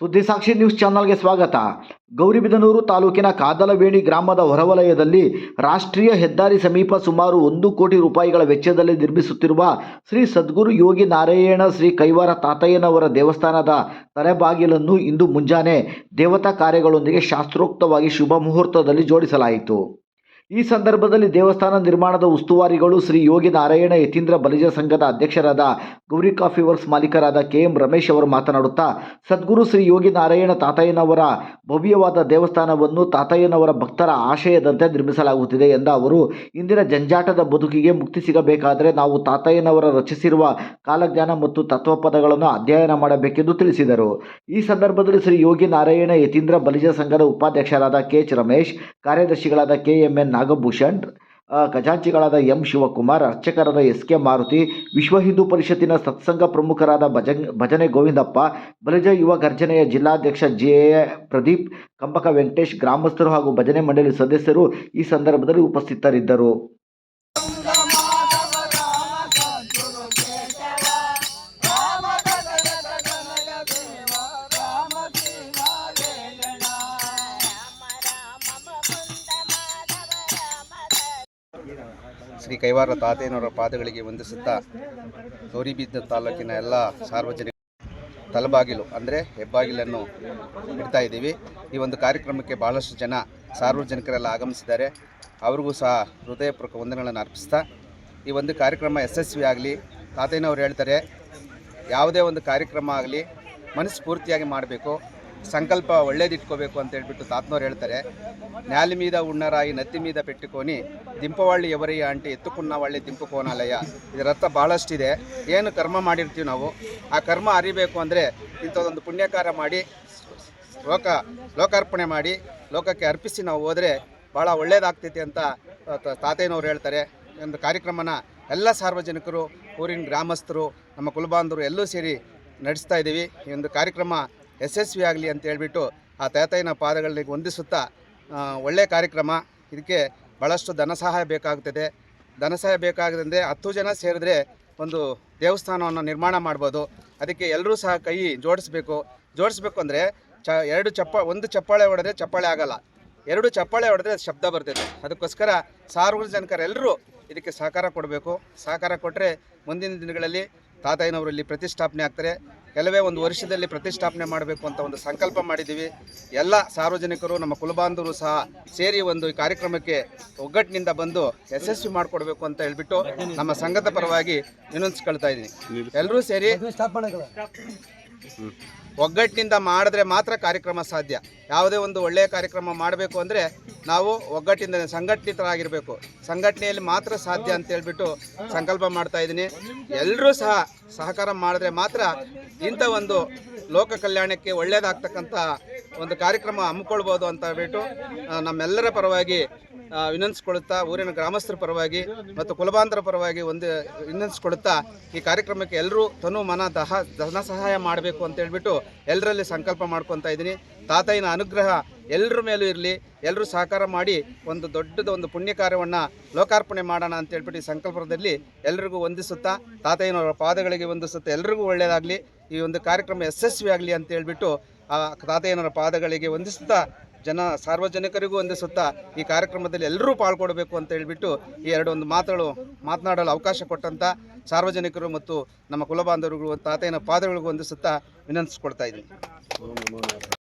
ಸುದ್ದಿಸಾಕ್ಷಿ news ಚಾನಲ್ಗೆ ಸ್ವಾಗತ. ಗೌರಿಬಿದನೂರು ತಾಲೂಕಿನ ಕಾದಲವೇಣಿ ಗ್ರಾಮದ ಹೊರವಲಯದಲ್ಲಿ ರಾಷ್ಟ್ರೀಯ ಹೆದ್ದಾರಿ ಸಮೀಪ ಸುಮಾರು ಒಂದು ಕೋಟಿ ರೂಪಾಯಿಗಳ ವೆಚ್ಚದಲ್ಲಿ ನಿರ್ಮಿಸುತ್ತಿರುವ ಶ್ರೀ ಸದ್ಗುರು ಯೋಗಿ ನಾರಾಯಣ ಶ್ರೀ ಕೈವಾರ ತಾತಯ್ಯನವರ ದೇವಸ್ಥಾನದ ತಲೆಬಾಗಿಲನ್ನು ಇಂದು ಮುಂಜಾನೆ ದೇವತಾ ಕಾರ್ಯಗಳೊಂದಿಗೆ ಶಾಸ್ತ್ರೋಕ್ತವಾಗಿ ಶುಭ ಮುಹೂರ್ತದಲ್ಲಿ ಜೋಡಿಸಲಾಯಿತು. ಈ ಸಂದರ್ಭದಲ್ಲಿ ದೇವಸ್ಥಾನ ನಿರ್ಮಾಣದ ಉಸ್ತುವಾರಿಗಳು ಶ್ರೀ ಯೋಗಿ ನಾರಾಯಣ ಯತೀಂದ್ರ ಬಲಿಜ ಸಂಘದ ಅಧ್ಯಕ್ಷರಾದ ಗೌರಿ ಕಾಫಿ ವರ್ಕ್ಸ್ ಮಾಲೀಕರಾದ ಕೆ ಎಂ ರಮೇಶ್ ಅವರು ಮಾತನಾಡುತ್ತಾ, ಸದ್ಗುರು ಶ್ರೀ ಯೋಗಿ ನಾರಾಯಣ ತಾತಯ್ಯನವರ ಭವ್ಯವಾದ ದೇವಸ್ಥಾನವನ್ನು ತಾತಯ್ಯನವರ ಭಕ್ತರ ಆಶಯದಂತೆ ನಿರ್ಮಿಸಲಾಗುತ್ತಿದೆ ಎಂದ ಅವರು, ಇಂದಿನ ಜಂಜಾಟದ ಬದುಕಿಗೆ ಮುಕ್ತಿ ಸಿಗಬೇಕಾದರೆ ನಾವು ತಾತಯ್ಯನವರ ರಚಿಸಿರುವ ಕಾಲಜ್ಞಾನ ಮತ್ತು ತತ್ವಪದಗಳನ್ನು ಅಧ್ಯಯನ ಮಾಡಬೇಕೆಂದು ತಿಳಿಸಿದರು. ಈ ಸಂದರ್ಭದಲ್ಲಿ ಶ್ರೀ ಯೋಗಿ ನಾರಾಯಣ ಯತೀಂದ್ರ ಬಲಿಜ ಸಂಘದ ಉಪಾಧ್ಯಕ್ಷರಾದ ಕೆ ಎಚ್ ರಮೇಶ್, ಕಾರ್ಯದರ್ಶಿಗಳಾದ ಕೆ ಎಂ ಎನ್ ನಾಗಭೂಷಣ್ ಖಜಾಂಚಿಗಳಾದ ಎಂ ಶಿವಕುಮಾರ್, ಅರ್ಚಕರಾದ ಎಸ್ ಕೆ ಮಾರುತಿ, ವಿಶ್ವ ಹಿಂದೂ ಪರಿಷತ್ತಿನ ಸತ್ಸಂಗ ಪ್ರಮುಖರಾದ ಭಜನ್, ಭಜನೆ ಗೋವಿಂದಪ್ಪ, ಬಲಿಜ ಯುವ ಗರ್ಜನೆಯ ಜಿಲ್ಲಾಧ್ಯಕ್ಷ ಜೆ ಪ್ರದೀಪ್, ಕಂಬಕ ವೆಂಕಟೇಶ್, ಗ್ರಾಮಸ್ಥರು ಹಾಗೂ ಭಜನೆ ಮಂಡಳಿ ಸದಸ್ಯರು ಈ ಸಂದರ್ಭದಲ್ಲಿ ಉಪಸ್ಥಿತರಿದ್ದರು. ಶ್ರೀ ಕೈವಾರ ತಾತೇನವರ ಪಾದಗಳಿಗೆ ವಂದಿಸುತ್ತಾ ಗೌರಿಬಿದ್ದ ತಾಲೂಕಿನ ಎಲ್ಲ ಸಾರ್ವಜನಿಕ ತಲಬಾಗಿಲು, ಅಂದರೆ ಹೆಬ್ಬಾಗಿಲನ್ನು ಇಡ್ತಾ ಇದ್ದೀವಿ. ಈ ಒಂದು ಕಾರ್ಯಕ್ರಮಕ್ಕೆ ಭಾಳಷ್ಟು ಜನ ಸಾರ್ವಜನಿಕರೆಲ್ಲ ಆಗಮಿಸಿದ್ದಾರೆ. ಅವ್ರಿಗೂ ಸಹ ಹೃದಯಪೂರ್ವಕ ವಂದನೆಗಳನ್ನು ಅರ್ಪಿಸ್ತಾ, ಈ ಒಂದು ಕಾರ್ಯಕ್ರಮ ಯಶಸ್ವಿ ಆಗಲಿ. ತಾತೆಯವರು ಹೇಳ್ತಾರೆ, ಯಾವುದೇ ಒಂದು ಕಾರ್ಯಕ್ರಮ ಆಗಲಿ ಮನಸ್ಫೂರ್ತಿಯಾಗಿ ಮಾಡಬೇಕು. ಸಂಕಲ್ಪ ಒಳ್ಳೇದಿಟ್ಕೋಬೇಕು ಅಂತ ಹೇಳ್ಬಿಟ್ಟು ತಾತ್ನವ್ರು ಹೇಳ್ತಾರೆ. ನ್ಯಾಲಿ ಮೀದ ಉಣ್ಣರಾಯಿ, ನತ್ತಿ ಮೀದ ಪೆಟ್ಟುಕೋನಿ, ದಿಂಪವಾಳ್ಳಿ ಎವರಿಯ ಅಂಟಿ ಎತ್ತುಕುನ್ನವಾಳ್ಳಿ ದಿಂಪುಕೋನಾಲಯ. ಇದರರ್ಥ ಭಾಳಷ್ಟಿದೆ. ಏನು ಕರ್ಮ ಮಾಡಿರ್ತೀವಿ ನಾವು? ಆ ಕರ್ಮ ಅರಿಬೇಕು ಅಂದರೆ ಇಂಥದ್ದೊಂದು ಪುಣ್ಯಕಾರ ಮಾಡಿ ಲೋಕ ಲೋಕಾರ್ಪಣೆ ಮಾಡಿ, ಲೋಕಕ್ಕೆ ಅರ್ಪಿಸಿ ನಾವು ಹೋದರೆ ಭಾಳ ಒಳ್ಳೇದಾಗ್ತೈತಿ ಅಂತ ತಾತೆಯವರು ಹೇಳ್ತಾರೆ. ಒಂದು ಕಾರ್ಯಕ್ರಮನ ಎಲ್ಲ ಸಾರ್ವಜನಿಕರು, ಊರಿನ ಗ್ರಾಮಸ್ಥರು, ನಮ್ಮ ಕುಲಬಾಂಧವರು ಎಲ್ಲೂ ಸೇರಿ ನಡೆಸ್ತಾ ಇದ್ದೀವಿ. ಈ ಒಂದು ಕಾರ್ಯಕ್ರಮ ಯಶಸ್ವಿ ಆಗಲಿ ಅಂತ ಹೇಳ್ಬಿಟ್ಟು ಆ ತಾತಯ್ಯನ ಪಾದಗಳಿಗೆ ಹೊಂದಿಸುತ್ತಾ ಒಳ್ಳೆಯ ಕಾರ್ಯಕ್ರಮ. ಇದಕ್ಕೆ ಭಾಳಷ್ಟು ಧನ ಸಹಾಯ ಬೇಕಾಗ್ತದೆ. ಧನ ಸಹಾಯ ಬೇಕಾಗದಂದರೆ ಹತ್ತು ಜನ ಸೇರಿದ್ರೆ ಒಂದು ದೇವಸ್ಥಾನವನ್ನು ನಿರ್ಮಾಣ ಮಾಡ್ಬೋದು. ಅದಕ್ಕೆ ಎಲ್ಲರೂ ಸಹ ಕೈ ಜೋಡಿಸ್ಬೇಕು. ಜೋಡಿಸ್ಬೇಕು ಅಂದರೆ ಚ, ಎರಡು ಚಪ್ಪ, ಒಂದು ಚಪ್ಪಾಳೆ ಹೊಡೆದ್ರೆ ಚಪ್ಪಾಳೆ ಆಗಲ್ಲ. ಎರಡು ಚಪ್ಪಾಳೆ ಹೊಡೆದ್ರೆ ಶಬ್ದ ಬರ್ತದೆ. ಅದಕ್ಕೋಸ್ಕರ ಸಾರ್ವಜನಿಕರೆಲ್ಲರೂ ಇದಕ್ಕೆ ಸಹಕಾರ ಕೊಡಬೇಕು. ಸಹಕಾರ ಕೊಟ್ಟರೆ ಮುಂದಿನ ದಿನಗಳಲ್ಲಿ ತಾತಯ್ಯನವರು ಇಲ್ಲಿ ಪ್ರತಿಷ್ಠಾಪನೆ ಆಗ್ತಾರೆ. ಕೆಲವೇ ಒಂದು ವರ್ಷದಲ್ಲಿ ಪ್ರತಿಷ್ಠಾಪನೆ ಮಾಡಬೇಕು ಅಂತ ಒಂದು ಸಂಕಲ್ಪ ಮಾಡಿದ್ದೀವಿ. ಎಲ್ಲ ಸಾರ್ವಜನಿಕರು ನಮ್ಮ ಕುಲಬಾಂಧವರು ಸಹ ಸೇರಿ ಒಂದು ಈ ಕಾರ್ಯಕ್ರಮಕ್ಕೆ ಒಗ್ಗಟ್ಟಿನಿಂದ ಬಂದು ಯಶಸ್ವಿ ಮಾಡಿಕೊಡ್ಬೇಕು ಅಂತ ಹೇಳ್ಬಿಟ್ಟು ನಮ್ಮ ಸಂಘದ ಪರವಾಗಿ ವಿನಂತಿಸ್ಕೊಳ್ತಾ ಇದ್ದೀನಿ. ಎಲ್ಲರೂ ಸೇರಿ ಒಗ್ಗಟ್ಟಿನಿಂದ ಮಾಡಿದ್ರೆ ಮಾತ್ರ ಕಾರ್ಯಕ್ರಮ ಸಾಧ್ಯ. ಯಾವುದೇ ಒಂದು ಒಳ್ಳೆಯ ಕಾರ್ಯಕ್ರಮ ಮಾಡಬೇಕು ಅಂದರೆ ನಾವು ಒಗ್ಗಟ್ಟಿಂದ ಸಂಘಟಿತರಾಗಿರಬೇಕು. ಸಂಘಟನೆಯಲ್ಲಿ ಮಾತ್ರ ಸಾಧ್ಯ ಅಂತ ಹೇಳ್ಬಿಟ್ಟು ಸಂಕಲ್ಪ ಮಾಡ್ತಾ ಇದ್ದೀನಿ. ಎಲ್ಲರೂ ಸಹ ಸಹಕಾರ ಮಾಡಿದ್ರೆ ಮಾತ್ರ ಇಂಥ ಒಂದು ಲೋಕ ಕಲ್ಯಾಣಕ್ಕೆ ಒಳ್ಳೇದಾಗ್ತಕ್ಕಂಥ ಒಂದು ಕಾರ್ಯಕ್ರಮ ಹಮ್ಮಿಕೊಳ್ಬೋದು ಅಂತ ಹೇಳ್ಬಿಟ್ಟು ನಮ್ಮೆಲ್ಲರ ಪರವಾಗಿ ವಿನಂತಿಸ್ಕೊಳ್ಳುತ್ತಾ ಊರಿನ ಗ್ರಾಮಸ್ಥರ ಪರವಾಗಿ ಮತ್ತು ಕುಲಬಾಂಧರ ಪರವಾಗಿ ಒಂದು ವಿನಂತಿಸ್ಕೊಳ್ತಾ ಈ ಕಾರ್ಯಕ್ರಮಕ್ಕೆ ಎಲ್ಲರೂ ತನು ಮನ ದಹ, ಧನ ಸಹಾಯ ಮಾಡಬೇಕು ಅಂತ ಹೇಳ್ಬಿಟ್ಟು ಎಲ್ಲರಲ್ಲಿ ಸಂಕಲ್ಪ ಮಾಡ್ಕೊತಾ ಇದ್ದೀನಿ. ತಾತಯ್ಯನ ಅನುಗ್ರಹ ಎಲ್ಲರ ಮೇಲೂ ಇರಲಿ, ಎಲ್ಲರೂ ಸಹಕಾರ ಮಾಡಿ ಒಂದು ದೊಡ್ಡದ ಒಂದು ಪುಣ್ಯ ಕಾರ್ಯವನ್ನು ಲೋಕಾರ್ಪಣೆ ಮಾಡೋಣ ಅಂತ ಹೇಳ್ಬಿಟ್ಟು ಈ ಸಂಕಲ್ಪದಲ್ಲಿ ಎಲ್ಲರಿಗೂ ವಂದಿಸುತ್ತಾ, ತಾತಯ್ಯನವರ ಪಾದಗಳಿಗೆ ವಂದಿಸುತ್ತಾ ಎಲ್ರಿಗೂ ಒಳ್ಳೆಯದಾಗಲಿ, ಈ ಒಂದು ಕಾರ್ಯಕ್ರಮ ಯಶಸ್ವಿಯಾಗಲಿ ಅಂತ ಹೇಳ್ಬಿಟ್ಟು ಆ ತಾತಯ್ಯನವರ ಪಾದಗಳಿಗೆ ವಂದಿಸುತ್ತಾ ಜನ ಸಾರ್ವಜನಿಕರಿಗೂ ವಂದಿಸುತ್ತಾ ಈ ಕಾರ್ಯಕ್ರಮದಲ್ಲಿ ಎಲ್ಲರೂ ಪಾಲ್ಗೊಡಬೇಕು ಅಂತ ಹೇಳಿಬಿಟ್ಟು ಈ ಎರಡು ಒಂದು ಮಾತುಗಳು ಮಾತನಾಡಲು ಅವಕಾಶ ಕೊಟ್ಟಂತ ಸಾರ್ವಜನಿಕರು ಮತ್ತು ನಮ್ಮ ಕುಲಬಾಂಧವರುಗಳು ತಾತಯ್ಯನ ಪಾದಗಳಿಗೂ ವಂದಿಸುತ್ತಾ ವಿನಂತಿಸ್ಕೊಳ್ತಾ ಇದ್ದೀನಿ.